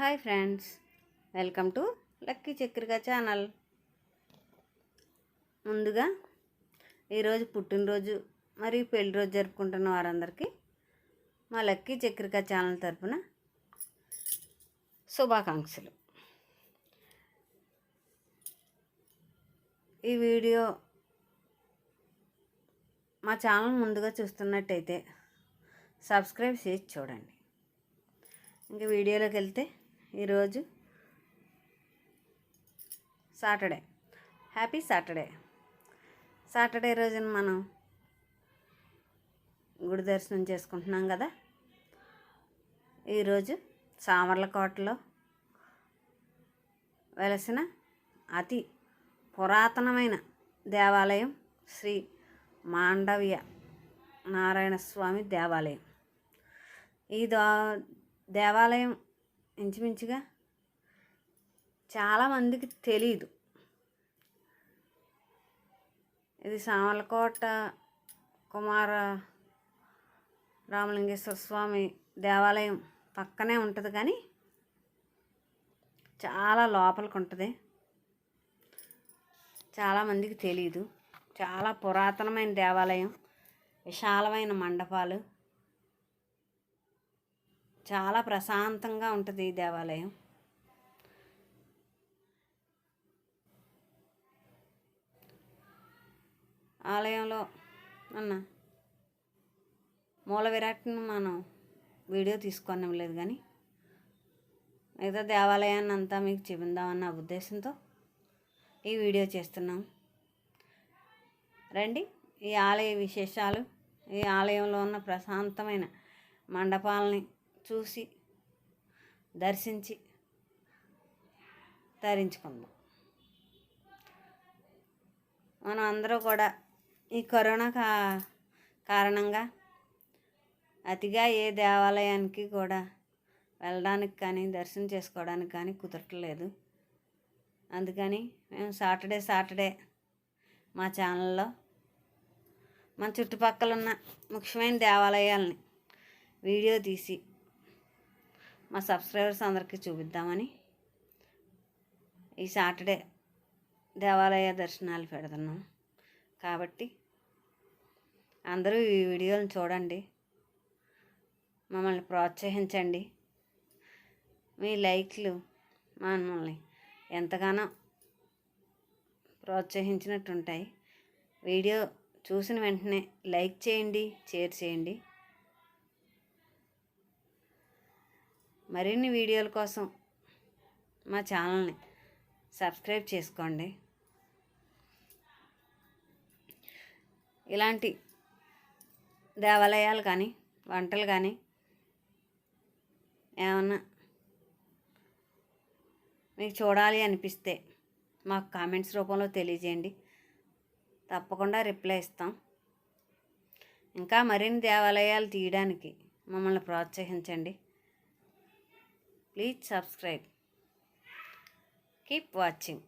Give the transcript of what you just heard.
Hi friends welcome to Lucky Chakrika channel. ముందుగా ఈరోజు పుట్టినరోజు మరియు పెళ్ళి రోజు జరుపుకుంటున్న వారందరికీ మా లక్కీ చక్రిక ఛానల్ తరపున శుభాకాంక్షలు. ఈ వీడియో మా ఛానల్ ముందుగా చూస్తున్నట్టయితే సబ్స్క్రైబ్ చేసి చూడండి. ఇంకా వీడియోలోకి వెళ్తే ఈరోజు సాటర్డే. Happy Saturday. సాటర్డే రోజున మనం గుడి దర్శనం చేసుకుంటున్నాం కదా? ఈరోజు సామర్లకోటలో వెలసిన అతి పురాతనమైన దేవాలయం శ్రీ మాండవ్య నారాయణ స్వామి దేవాలయం. ఈ దేవాలయం ఇంచుమించుగా చాలామందికి తెలీదు. ఇది సామలకోట కుమార రామలింగేశ్వర స్వామి దేవాలయం పక్కనే ఉంటుంది కానీ చాలా లోపలికి ఉంటుంది. చాలామందికి తెలియదు చాలా పురాతనమైన దేవాలయం విశాలమైన మండపాలు. చాలా ప్రశాంతంగా ఉంటుంది ఈ దేవాలయం. ఆలయంలో అన్న మూల విరాట్ను మనం వీడియో తీసుకున్నాం లేదు కానీ మిగతా దేవాలయాన్ని అంతా మీకు చూపిందామన్న ఉద్దేశంతో ఈ వీడియో చేస్తున్నాం. రండి ఈ ఆలయ విశేషాలు ఈ ఆలయంలో ఉన్న ప్రశాంతమైన మండపాలని చూసి దర్శించి ధరించుకుందాం మనం అందరూ కూడా ఈ కరోనా కా కారణంగా అతిగా ఏ దేవాలయానికి కూడా వెళ్ళడానికి కానీ దర్శనం చేసుకోవడానికి కానీ కుదరట్లేదు. అందుకని మేము సాటర్డే సాటర్డే మా ఛానల్లో మన చుట్టుపక్కల ఉన్న ముఖ్యమైన దేవాలయాలని వీడియో తీసి మా సబ్స్క్రైబర్స్ అందరికీ చూపిద్దామని ఈ సాటర్డే దేవాలయ దర్శనాలు పెడుతున్నాం. కాబట్టి అందరూ ఈ వీడియోలను చూడండి. మమ్మల్ని ప్రోత్సహించండి. మీ లైక్లు మమ్మల్ని ఎంతగానో ప్రోత్సహించినట్టుంటాయి. వీడియో చూసిన వెంటనే లైక్ చేయండి షేర్ చేయండి. మరిన్ని వీడియోల కోసం మా ఛానల్ని సబ్స్క్రైబ్ చేసుకోండి. ఇలాంటి దేవాలయాలు కానీ వంటలు కానీ ఏమన్నా మీకు చూడాలి అనిపిస్తే మాకు కామెంట్స్ రూపంలో తెలియజేయండి. తప్పకుండా రిప్లై ఇస్తాం. ఇంకా మరిన్ని దేవాలయాలు తీయడానికి మమ్మల్ని ప్రోత్సహించండి. Please subscribe keep watching